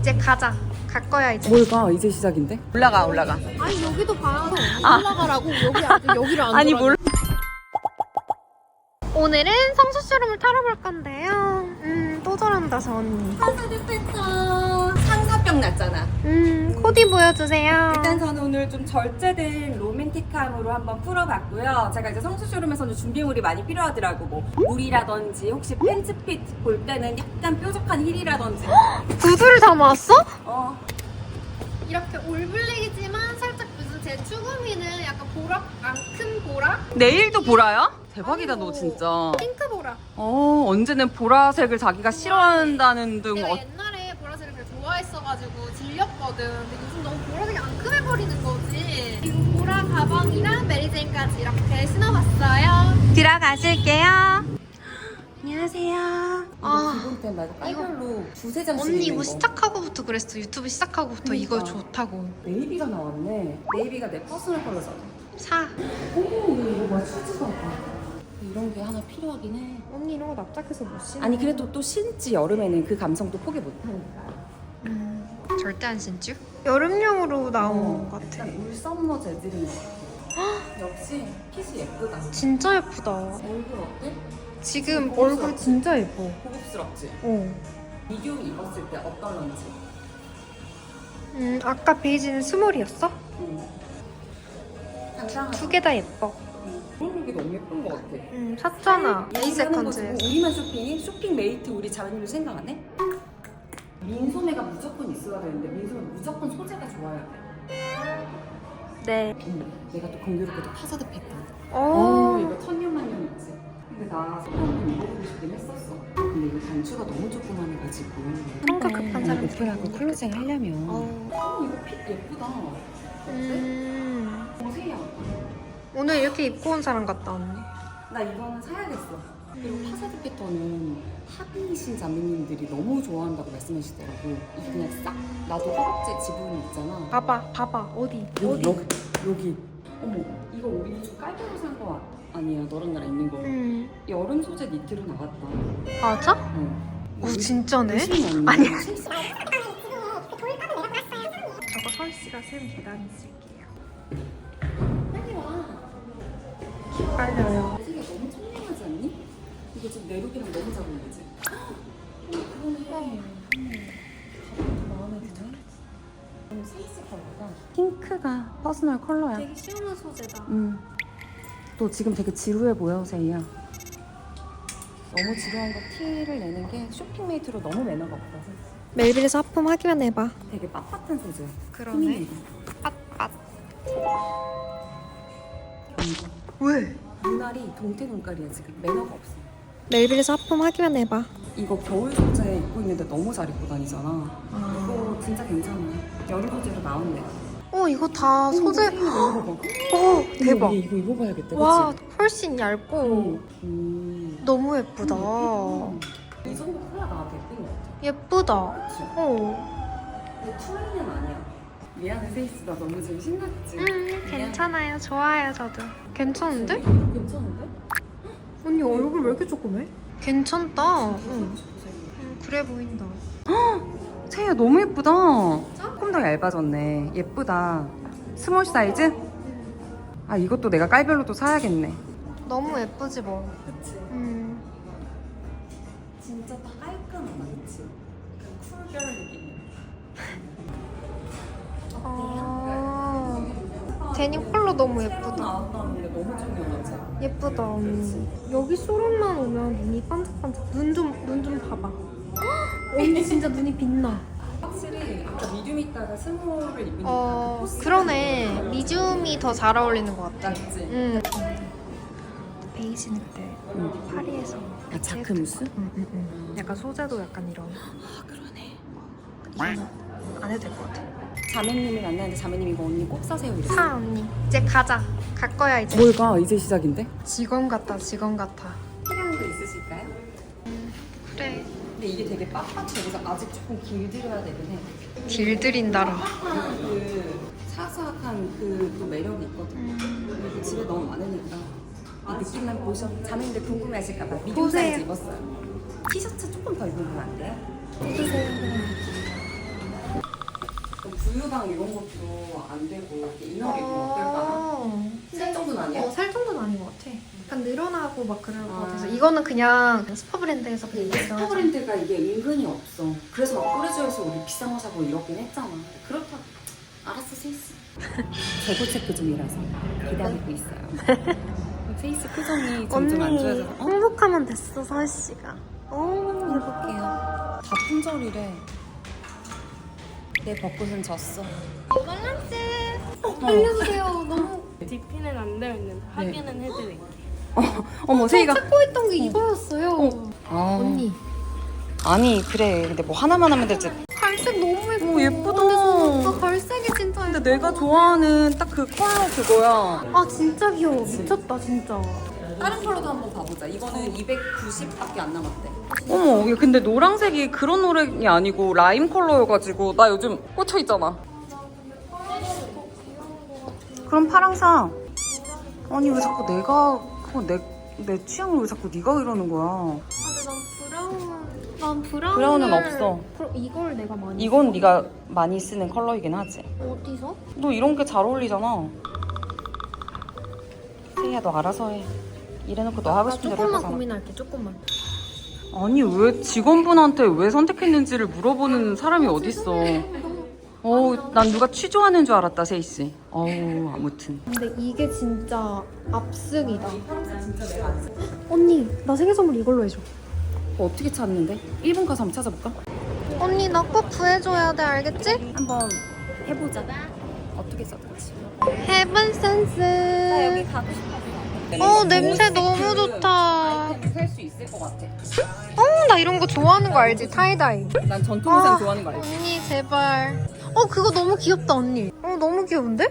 이제 가자. 갈 거야 이제. 뭘 가? 이제 시작인데? 올라가 올라가. 아니 여기도 봐요. 아. 올라가라고 여기 아직 여기를 안 아니 돌아. 몰라. 오늘은 성수 쇼룸을 털어볼 건데요. 음, 또 저런다 저 언니. 상사병 났잖아. 음, 코디 보여주세요. 일단 저는 오늘 좀 절제된 로 맨틱함으로 한번 풀어봤고요. 제가 이제 성수 쇼룸에서는 준비물이 많이 필요하더라고. 뭐 물이라든지 혹시 팬츠핏 볼 때는 약간 뾰족한 힐이라든지. 구두를 담아왔어? 어. 이렇게 올블랙이지만 살짝 무슨 제 추구미는 약간 보라, 안큰 보라? 내일도 보라야? 대박이다 아이고. 너 진짜. 핑크 보라. 어 언제는 보라색을 자기가 싫어한다는 등 내가 어, 옛날에 보라색을 되게 좋아했어가지고 질렸거든. 근데 요즘 너무 보라색이 안 큼해버리는. 보라 가방이랑 메리제인까지 이렇게 신어봤어요. 들어가실게요. 안녕하세요. 아, 말고 빨별로 두세 장씩 언니 있는 이거 거. 시작하고부터 그랬어. 유튜브 시작하고부터 이거 그러니까. 좋다고. 네이비가 나왔네. 네이비가 내 퍼스널 컬러잖아. 사. 어머 이거 뭐 수지가 이런 게 하나 필요하긴 해. 언니 이런 거 납작해서 못 신어. 아니 그래도 또 신지 여름에는 그 감성도 포기 못하니까. 음, 절대 안 신죠? 여름용으로 나온 것 같아. 약간 울 썸머 재질인 것 같아. 역시 핏이 예쁘다. 진짜 예쁘다. 얼굴 어때? 지금 얼굴 진짜 예뻐. 고급스럽지? 어. 미디움 입었을 때 어떨런지. 음, 아까 베이지는 스몰이었어? 응. 두 개 다 예뻐. 게 너무 예쁜 것 같아. 음, 샀잖아. 거지. 세컨즈. 우리만 쇼핑? 쇼핑 메이트 우리 자매님도 생각 안 해? 민소매가 무조건 있어야 되는데 민소매 무조건 소재가 좋아야 돼. 네. 어머, 내가 또 공교롭게도 파사드 패턴. 어, 어. 이거 천년만년 있지. 근데 나 소품도 입어보고 싶긴 했었어. 근데 이거 단추가 너무 조그만해가지고. 성격 급한 사람 오픈하고 클로징 하려면. 어. 어, 이거 핏 예쁘다. 음. 어세야. 오늘 이렇게 입고 온 사람 같다, 언니. 나 이거는 사야겠어. 그리고 파사드 패턴은 합의이신 자매님들이 너무 좋아한다고 말씀하시더라고. 이게 그냥 싹 나도 허벅지 지분이 있잖아. 봐봐, 봐봐. 어디? 여기 여기 여기. 어머 이거 우리 좀 깔끔하게 산거 아니야? 너랑 나랑 입는 거. 음. 여름 소재 니트로 나왔다. 맞아? 어. 오, 진짜네? 아니 아니야. 저거 서희 씨가 세운 계단 있을게요. 빨리 와. 빨려요. 색이 너무 청량하지 않니? 이거 지금 내룩이랑 너무 스위스 컬러가 핑크가 퍼스널 컬러야. 되게 시원한 소재다. 음. 또 지금 되게 지루해 보여, 세이야. 너무 지루한 거 티를 내는 게 쇼핑메이트로 너무 매너가 없다. 멜빌에서 하품 하기만 해봐. 되게 빳빳한 소재야. 그러네. 빳빳. 이거. 왜? 눈알이 동태 눈깔이야 지금 매너가 없어. 멜빌에서 하품 하기만 해봐. 이거 겨울 소재 입고 있는데 너무 잘 입고 다니잖아. 아. 이거 진짜 괜찮아. 여름 소재로 나왔네. 어, 이거 다 소재. 입어봐. 어, 대박. 이거 입어봐야겠다. 와, 그치? 훨씬 얇고 음. 너무 예쁘다. 이 정도 컬러가 예쁜 것 같아. 예쁘다. 그치? 어. 근데 투웨이는 아니야. 미안해 세이스 나 너무 지금 신났지? 음, 괜찮아요. 좋아요, 저도. 괜찮은데? 괜찮은데? 언니 얼굴 왜 이렇게 조그매? 괜찮다. 응. 음, 그래 보인다. 세이야 너무 예쁘다. 조금 더 얇아졌네. 예쁘다. 스몰 사이즈? 아 이것도 내가 깔별로도 사야겠네. 너무 예쁘지 뭐. 그치? 음. 진짜 다 깔끔하다 그치? 그 쿨별 느낌. 아. 데님 컬러 너무 예쁘다. 나왔다는데 너무 중요하지? 예쁘다 언니. 여기 쇼룸만 오면 눈이 반짝반짝. 눈 좀 눈 좀 봐봐. 헉, 언니 진짜 눈이 빛나. 확실히 아까 미디움 있다가 스몰을 입으니까 어 그 그러네. 미줌이 더 잘 어울리는 것. 낫지? 응. 베이지 늑대 응. 파리에서. 아 자크무스? 응, 응, 응. 약간 소재도 약간 이런. 아 그러네 이거는 안 해도 될 것 같아. 자매님을 만나는데 자매님이 이거 언니 꼭 사세요 이랬어 사 언니. 이제 가자. 갈 거야 이제. 뭘 가? 이제 시작인데? 직원 같다. 직원 같아. 필요한 거 있으실까요? 그래. 근데 이게 되게 빳빳해 그래서 아직 조금 길들여야 되긴 해 딜들인다라. 빳빳한 그 사사한 그 또 매력이 있거든 음. 근데 집에 너무 많으니까 이 느낌만 보셔 자매님들 궁금해하실까봐 미디움 보세요. 사이즈 입었어요 티셔츠 조금 더 입으면 안 돼요? 우유당 이런 것도 안 되고 이렇게 인어리 어떨까? 어, 살 정도는 아니야? 어, 살 정도는 아닌 것 같아. 약간 늘어나고 막 그럴 것 아. 같아서 이거는 그냥 스파 브랜드에서 그냥 근데 있어요. 스파 브랜드가 이게 은근히 없어. 그래서 막 꾸르조에서 우리 비싼 거 사고 이러긴 했잖아. 그렇다. 알았어, 세이스. 재고 체크 중이라서 기다리고 있어요. 세이스 표정이 점점 안 좋아져서. 어? 행복하면 됐어 서희 씨가. 오 해볼게요. 다 품절이래. 내 벚꽃은 졌어. 어, 알려주세요. 너무 DP는 안 되어 있는데 확인은 해드릴게요. 어머, 세이가. 찾고 있던 게 이거였어요. 아, 언니 아니, 그래. 근데 뭐 하나만 하면 되지. 갈색 너무 예뻐. 오, 예쁘다. 근데 저 갈색이 진짜 예뻐. 근데 내가 좋아하는 딱 그 컬러 그거야. 아 진짜 귀여워. 미쳤다 진짜. 다른 컬러도 한번 봐보자. 이거는 290밖에 안 남았대. 어머, 근데 노란색이 그런 노랑이 아니고 라임 컬러여가지고 나 요즘 꽂혀 있잖아. 그럼 파랑 사. 아니 왜 자꾸 내가 그거 내, 내 취향을 왜 자꾸 네가 이러는 거야? 아, 근데 난 브라운. 난 브라운. 브라운은 없어. 이걸 내가 많이. 이건 네가 많이 쓰는 컬러이긴 하지. 어디서? 너 이런 게 잘 어울리잖아. 세희야 너 알아서 해. 이래놓고 너 하고 나 싶은 대로 조금만 해보잖아. 고민할게. 조금만. 아니 왜 직원분한테 왜 선택했는지를 물어보는 사람이 어딨어. 어우 난 누가 취조하는 줄 알았다 세이씨. 어우 아무튼. 근데 이게 진짜 압승이다. 언니, 나 생일 선물 이걸로 해줘. 어떻게 찾는데? 1분 가서 한번 찾아볼까? 언니, 나 꼭 구해줘야 돼, 알겠지? 한번 해보자. 어떻게 써든지. 헤븐 센스. 나 여기 가고 싶어. 어, 냄새 너무 좋다. 살수 있을 것 같아. 어, 나 이런 거 좋아하는 거 알지? 타이다이. 난 전통의상 아, 좋아하는 거 알지? 언니, 제발. 어, 그거 너무 귀엽다, 언니. 어, 너무 귀여운데?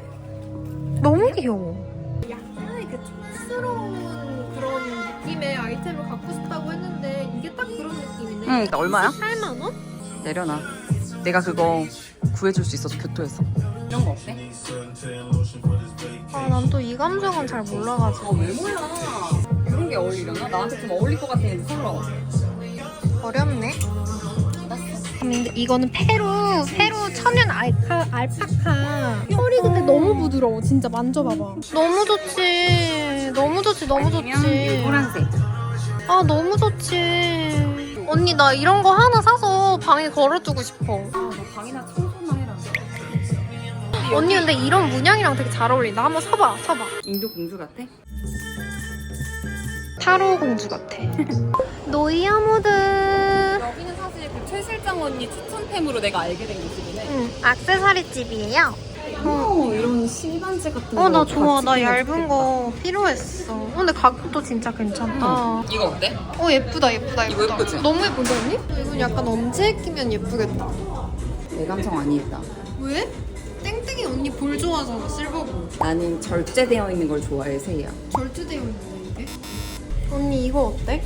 너무 귀여워. 약간의 그 촌스러운 그런 느낌의 아이템을 갖고 싶다고 했는데 이게 딱 그런 느낌이네. 응, 나 얼마야? 8만 원? 내려놔. 내가 그거 구해줄 수 있어서 교토에서. 이런 거 어때? 아, 난 또 이 감성은 잘 몰라가지고. 왜 몰라? 이런 게 어울리려나? 나한테 좀 어울릴 것 같은 컬러. 어렵네. 근데 이거는 페루, 페루 천연 알카, 알파카. 털이 근데 너무 부드러워. 진짜 만져봐봐. 너무 좋지. 너무 좋지, 너무 좋지. 노란색. 아, 너무 좋지. 언니, 나 이런 거 하나 사서 방에 걸어두고 싶어. 아, 너 방이나 해라. 언니, 근데 이런 문양이랑 되게 잘 어울린다. 한번 서봐, 서봐. 인도 공주 같아? 타로 공주 같아. 노이어 모드. 여기는 사실 그 최 실장 언니 추천템으로 내가 알게 된 곳이긴 해. 응, 악세사리 집이에요. 어, 이런 실반지 같은 거. 어, 나 좋아. 같이 나 끼면 얇은 좋겠다. 거 필요했어. 어, 근데 가격도 진짜 괜찮다. 이거 어때? 어, 예쁘다, 예쁘다, 이거 예쁘다. 예쁘지? 너무 예쁜데, 언니? 이건 약간 엄지에 끼면 예쁘겠다. 내 감성 아니다. 왜? 땡땡이 언니 볼 좋아하잖아, 실버볼. 나는 절제되어 있는 걸 좋아해, 세희야. 절제되어 있는데, 이게? 언니, 이거 어때?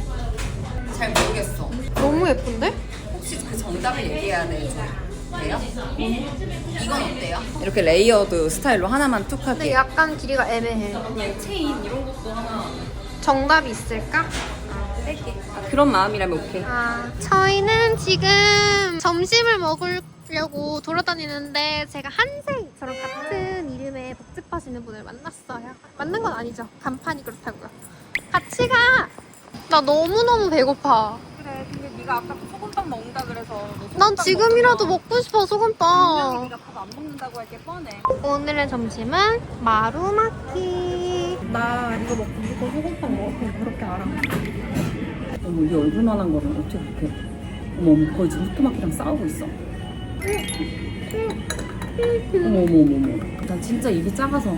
잘 모르겠어. 너무 예쁜데? 혹시 그 정답을 얘기해야 돼? 돼요? 이건 어때요? 이렇게 레이어드 스타일로 하나만 툭 근데 하게. 약간 길이가 애매해. 그냥 체인 이런 것도 하나 정답이 있을까? 뺄게. 아, 그런 마음이라면 오케이. 아, 저희는 지금 점심을 먹으려고 돌아다니는데 제가 한생 저랑 같은 이름의 복집하시는 분을 만났어요. 만난 건 아니죠. 간판이 그렇다고요. 같이 가! 나 너무너무 배고파. 그래, 근데 네가 아까 소금빵 먹는다 그래서 난 지금이라도 먹고 싶어, 소금빵. 네가 밥 안 먹는다고 할 게 뻔해. 오늘의 점심은 마루마키. 나 이거 먹고 무조건 소금빵 먹어. 그냥 그렇게 알아. 어머, 이 얼굴만한 거를 어떻게 그렇게. 어머, 어머, 거의 지금 후토마키랑 싸우고 있어. 어머, 어머, 어머, 어머. 난 진짜 입이 작아서.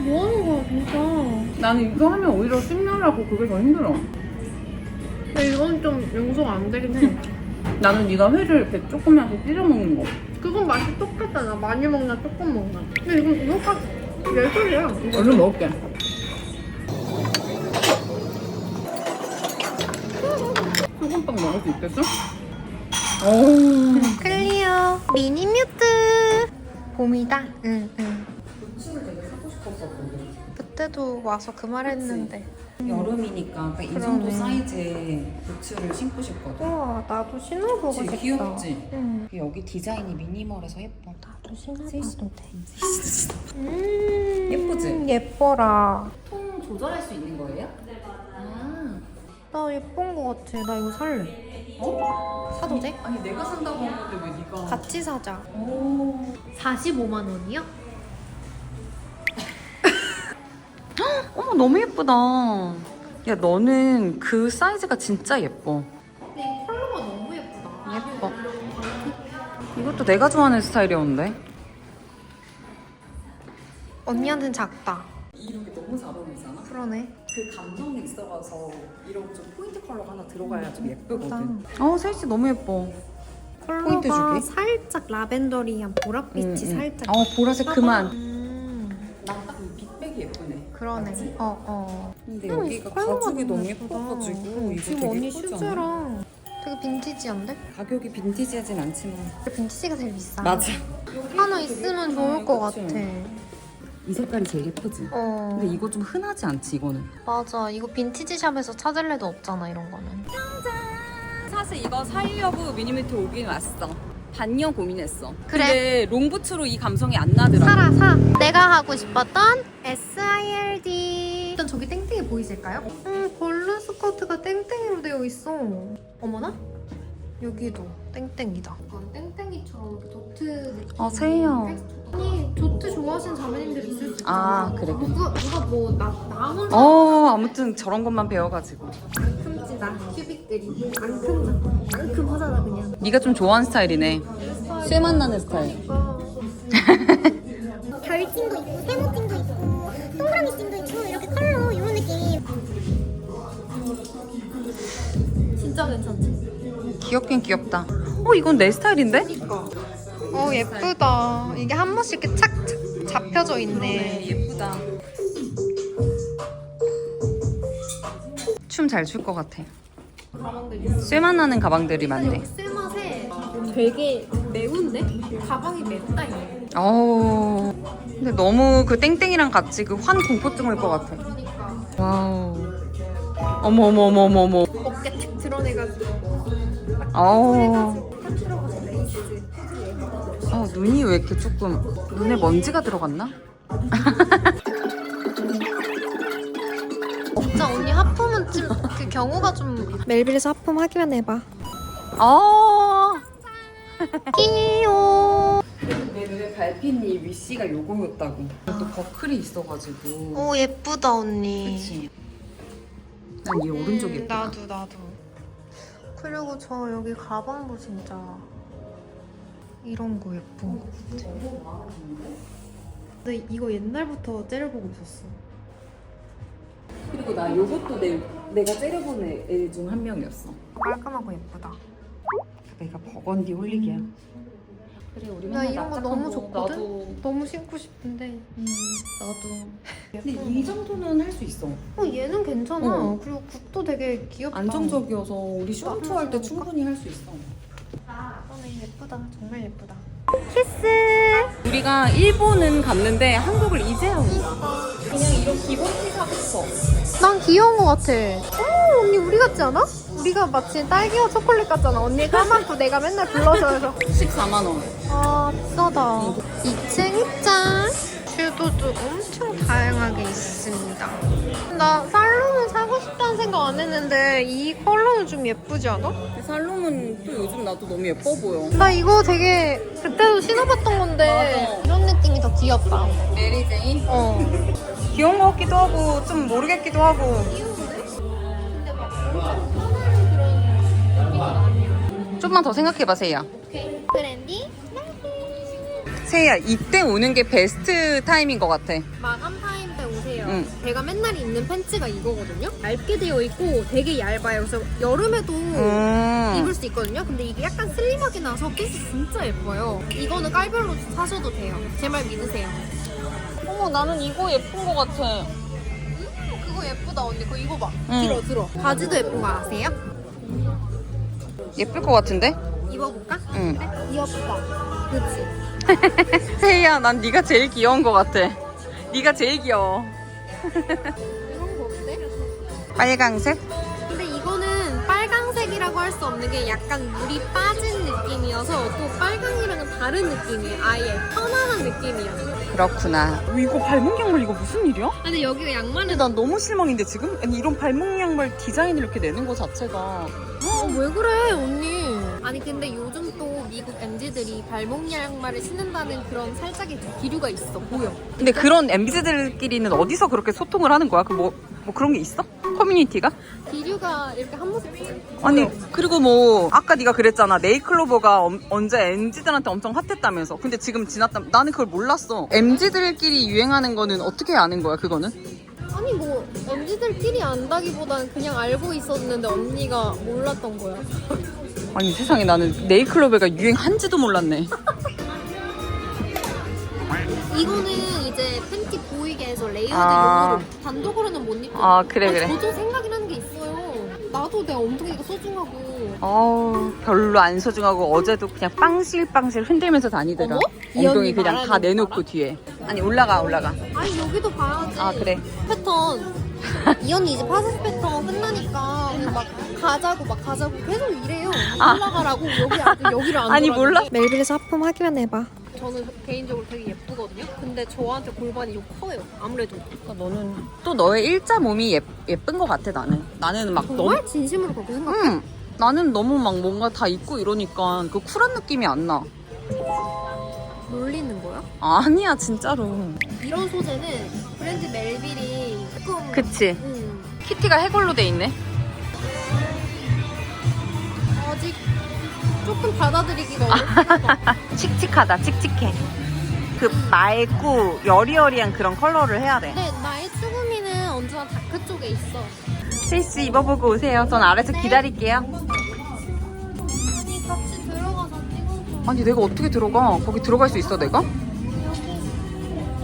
뭐 하는 거야, 진짜. 나는 이거 하면 오히려 씹느라고 그게 더 힘들어. 근데 이건 좀 용서가 안 되긴 해. 나는 네가 회를 이렇게 조금이라도 찢어 먹는 거. 그건 맛이 똑같잖아. 많이 먹나 조금 먹나. 근데 이건 이거가 예술이야. 얼른 먹을게. 소금빵 먹을 수 있겠어? 오. 클리어 미니 뮤트 봄이다. 응 응. 그때도 와서 그 말했는데 여름이니까 이 그러네. 정도 사이즈의 부츠를 신고 싶거든. 우와 나도 신어보고 그치, 싶다. 귀엽지? 응. 여기 디자인이 미니멀해서 예뻐. 나도 신어봐도 돼. 음, 예쁘지? 예뻐라. 통 조절할 수 있는 거예요? 나 예쁜 거 같아. 나 이거 살래. 아, 어? 사도 돼? 아니 내가 산다고 했는데 왜 네가? 같이 사자. 오. 45만 원이요? 어머 너무 예쁘다. 야 너는 그 사이즈가 진짜 예뻐. 근데 이 컬러가 너무 예쁘다. 예뻐. 이것도 내가 좋아하는 스타일이었는데. 언니한테는 작다. 이 룩이 너무 잘 어울리잖아. 그러네. 그 감정이 있어가서 이런 좀 포인트 컬러가 하나 들어가야 좀 예쁘거든. 예쁘다. 어 셋이 너무 예뻐. 포인트 컬러가 주기? 살짝 라벤더리한 보랏빛이 음, 음. 살짝. 어 보라색 그만. 음, 난딱이 빅백이 예쁘네. 그러네. 맞지? 어 어. 근데 음, 여기가 컬러가 가죽이 너무 예쁘다. 예뻐가지고 응, 이거 지금 되게 언니 예쁘지 않아? 슈즈랑 되게 빈티지한데? 가격이 빈티지하진 않지만 빈티지가 제일 비싸. 맞아. 하나 있으면 좋을 것 그치? 같아. 이 색깔이 제일 예쁘지. 어. 근데 이거 좀 흔하지 않지 이거는. 맞아. 이거 빈티지 샵에서 찾을 일도 없잖아, 이런 거는. 사실 이거 살려고 미니미트 오긴 왔어. 반년 고민했어. 그래. 근데 롱부츠로 이 감성이 안 나더라. 사라, 사. 내가 하고 싶었던 SILD. 일단 저기 땡땡이 보이실까요? 음, 벌룬 스커트가 땡땡이로 되어 있어. 어머나? 여기도 땡땡이다. 약간 땡땡이처럼 이렇게 도트 느낌. 어, 세요. 아니, 도트 좋아하시는 자매님들 있을 수 있잖아. 아, 그래, 그래. 누가, 누가 뭐, 나, 나 혼자 어 아무튼 저런 것만 배워가지고. 안 큼지다. 큐빅들이. 안 큼, 안큼 하잖아, 그냥. 네가 좀 좋아하는 스타일이네. 쇠맛 나는 스타일. 별찜도 있고 귀엽긴 귀엽다. 어 이건 내 스타일인데? 어 예쁘다. 이게 한 번씩 이렇게 착착 잡혀져 있네. 예쁘다. 춤 잘 출 것 같아. 나는 가방들이 많네. 술 맛에 되게 매운데? 가방이 맵다 이게. 어우. 근데 너무 그 땡땡이랑 같이 그 환 공포증 올 것 같아. 그러니까 와우. 어머 어머 어머 어머 어머. 어깨 탁 드러내가지고 레이스. 어, 눈이 왜 이렇게 조금 눈에 먼지가 들어갔나? 진짜 언니 하품은 좀 그 경우가 좀 멜빌에서 하품 하기만 해봐. 어. 귀여워. 내 눈에 밟힌이 위시가 요거였다고. 또 버클이 있어가지고. 오 예쁘다 언니. 그치. 난이 오른쪽이 음, 예쁘다. 나도 나도. 그리고 저 여기 가방도 진짜 이런 거 예쁜 거 같아. 근데 이거 옛날부터 째려보고 있었어. 그리고 나 요것도 내, 내가 째려본 애 중 한 명이었어. 깔끔하고 예쁘다. 내가 버건디 홀릭이야. 그래 우리 나 맨날 이런 거 너무 거. 좋거든? 나도. 너무 신고 싶은데. 나도. 근데 이 정도는 할 수 있어. 어 얘는 괜찮아. 어. 그리고 굽도 되게 귀엽다. 안정적이어서 우리 쇼트 할 때 충분히 할 수 있어. 이거는 예쁘다. 정말 예쁘다. 우리가 일본은 갔는데 한국을 이제 하고 있어. 그냥 이런 기본 티 사고 싶어. 난 귀여운 거 같아. 어 언니 우리 같지 않아? 우리가 마치 딸기와 초콜릿 같잖아. 언니 까맣고 내가 맨날 불러줘서. 14만 원. 아 비싸다 2층 입장 있습니다 나 살로몬 사고 싶다는 생각 안 했는데 이 컬러는 좀 예쁘지 않아? 살롬은 또 요즘 나도 너무 예뻐 보여. 나 이거 되게 그때도 신어봤던 건데 맞아. 이런 느낌이 더 귀엽다 메리 제인? 어 귀여운 것 같기도 하고 좀 모르겠기도 하고. 근데 막 엄청 편한 그런 느낌은 아니야 좀만 더 생각해봐 세이야. 트렌디 세이야 이때 오는 게 베스트 타임인 것 같아. 마감 타임 때 오세요. 응. 제가 맨날 입는 팬츠가 이거거든요. 얇게 되어 있고 되게 얇아요. 그래서 여름에도 음. 입을 수 있거든요. 근데 이게 약간 슬림하게 나서 핏이 진짜 예뻐요. 이거는 깔별로 사셔도 돼요. 제 말 믿으세요. 어머 나는 이거 예쁜 것 같아. 음, 그거 예쁘다 언니. 그거 입어봐. 응. 들어 들어. 바지도 예쁜 거 아세요? 예쁠 것 같은데? 입어볼까? 응. 그래? 귀엽다. 그치? 세이야 난 네가 제일 귀여운 것 같아. 네가 제일 귀여워. 이런 거 어때? 빨강색? 근데 이거는 빨강색이라고 할 수 없는 게 약간 물이 빠진 느낌이어서 또 빨강이랑은 다른 느낌이에요. 아예 편안한 느낌이야. 그렇구나. 이거 발목 양말 이거 무슨 일이야? 근데 여기가 양말은 근데 난 너무 실망인데 지금? 아니 이런 발목 양말 디자인을 이렇게 내는 거 자체가 어, 왜 그래 언니? 아니 근데 요즘 또 미국 MZ들이 발목 양말을 신는다는 그런 살짝의 기류가 있어 보여. 근데 그런 MZ들끼리는 어디서 그렇게 소통을 하는 거야? 그 뭐 뭐 그런 게 있어? 커뮤니티가? 기류가 이렇게 한 모습 보여. 아니 그리고 뭐 아까 네가 그랬잖아 네이클로버가 엄- 언제 MZ들한테 엄청 핫했다면서 근데 지금 지났다 나는 그걸 몰랐어 MZ들끼리 유행하는 거는 어떻게 아는 거야 그거는? 아니 뭐 MZ들끼리 안다기보다는 그냥 알고 있었는데 언니가 몰랐던 거야. 아니 세상에 나는 네이클로버가 유행한지도 몰랐네 이거는 이제 팬티 보이게 해서 레이어드 아. 용으로 단독으로는 못 입고. 아, 그래, 그래. 저도 생각이라는 게 있어요. 나도 엄청 이거 소중하고. 어우 별로 안 소중하고 어제도 그냥 빵실빵실 흔들면서 다니더라 어머? 이 엉덩이 언니 그냥 다 말하는 내놓고 거 뒤에 아니 올라가 올라가 아니 여기도 봐야지. 아 그래 패턴. 이 언니 이제 파스 패턴 끝나니까 그냥 막 가자고 막 가자고 계속 이래요. 아. 올라가라고 여기 안, 여기를 안 아니, 돌아가는데. 몰라? 멜빌에서 하품 하기만 해봐. 저는 개인적으로 되게 예쁘거든요. 근데 저한테 골반이 좀 커요. 아무래도. 너는 또 너의 일자 몸이 예, 예쁜 것 같아 나는 나는 막 너무 정말 진심으로 그렇게 생각해. 응 나는 너무 막 뭔가 다 입고 이러니까 그 쿨한 느낌이 안 나 놀리는 거야? 아니야 진짜로 이런 소재는 브랜드 멜빌이 조금 그치. 음, 키티가 해골로 돼 있네. 아직 조금 받아들이기가 어렵다. 칙칙하다 칙칙해. 그 맑고 여리여리한 그런 컬러를 해야 돼. 근데 나의 추구미는 언제나 다크 쪽에 있어. 실시 입어보고 오세요. 전 아래서 기다릴게요. 같이 들어가서 찍어줘. 아니 내가 어떻게 들어가? 거기 들어갈 수 있어 내가?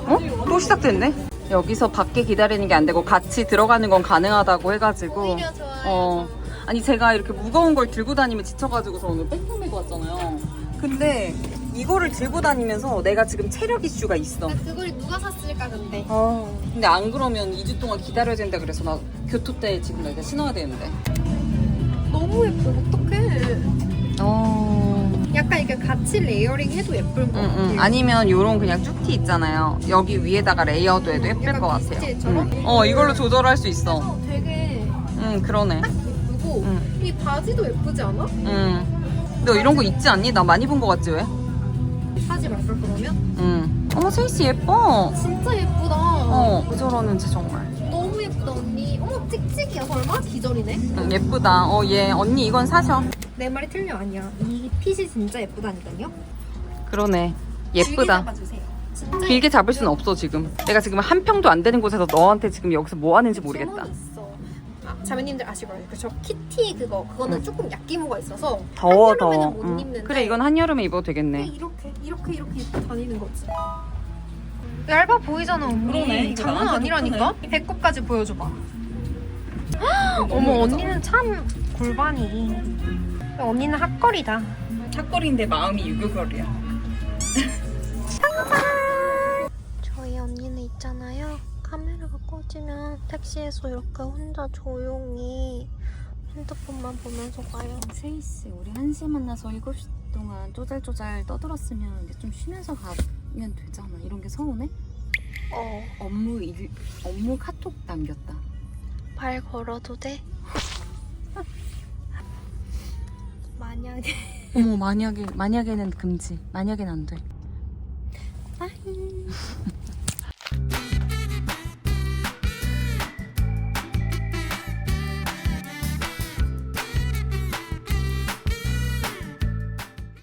어? 또 시작됐네 여기서 밖에 기다리는 게 안 되고 같이 들어가는 건 가능하다고 해가지고 오히려 좋아요. 어 아니 제가 이렇게 무거운 걸 들고 다니면 지쳐가지고서 오늘 백팩 메고 왔잖아요 근데 이거를 들고 다니면서 내가 지금 체력 이슈가 있어 나 그걸 누가 샀을까 근데. 아 근데 안 그러면 2주 동안 기다려야 된다 그래서 나 교토 때 지금 내가 신어야 되는데 너무 예뻐. 어 같이 레이어링 해도 예쁠 것 응, 같아. 응. 아니면 요런 그냥 쭉티 있잖아요 여기 위에다가 레이어드 해도 예쁠 약간 것 같아요? 응. 어 이걸로 조절할 수 있어 어, 되게 응 그러네 예쁘고 응. 이 바지도 예쁘지 않아? 응. 너 이런 거 있지 않니? 나 많이 본 거 같지 왜? 사지 말걸 그러면? 응. 어머 세이씨 예뻐. 진짜 예쁘다. 어. 왜 저러는지 정말. 너무 예쁘다 언니. 어머 찍찍이야 설마? 기절이네. 응, 예쁘다. 어 얘 언니 이건 사셔. 내 말이 틀려 아니야. 이 핏이 진짜 예쁘다니까요. 그러네. 길게 예쁘다. 잡아주세요. 진짜 길게 잡을 순 없어 지금. 내가 지금 한 평도 안 되는 곳에서 너한테 지금 여기서 뭐 하는지 모르겠다. 아, 자매님들 아시고요. 그저 키티 그거 그거는 응. 조금 약기모가 있어서 더워. 못 응. 입는데 그래 이건 한 여름에 입어도 그냥 되겠네. 이렇게 이렇게 이렇게 입고 다니는 거지. 얇아 보이잖아 언니. 그러네. 장난 아니라니까. 배꼽까지 보여줘봐. 어머 언니는 참 골반이. 언니는 핫걸이다. 착거리인데 마음이 유교걸이야. 저희 언니는 있잖아요. 카메라가 꺼지면 택시에서 이렇게 혼자 조용히 핸드폰만 보면서 가요. 세이씨 우리 한시 만나서 7시 동안 쪼잘쪼잘 떠들었으면 이제 좀 쉬면서 가면 되잖아 이런 게 서운해? 어, 업무 일 업무 카톡 남겼다 발 걸어도 돼? 만약에 어머 만약에 만약에는 금지. 만약에는 안 돼. 빠이.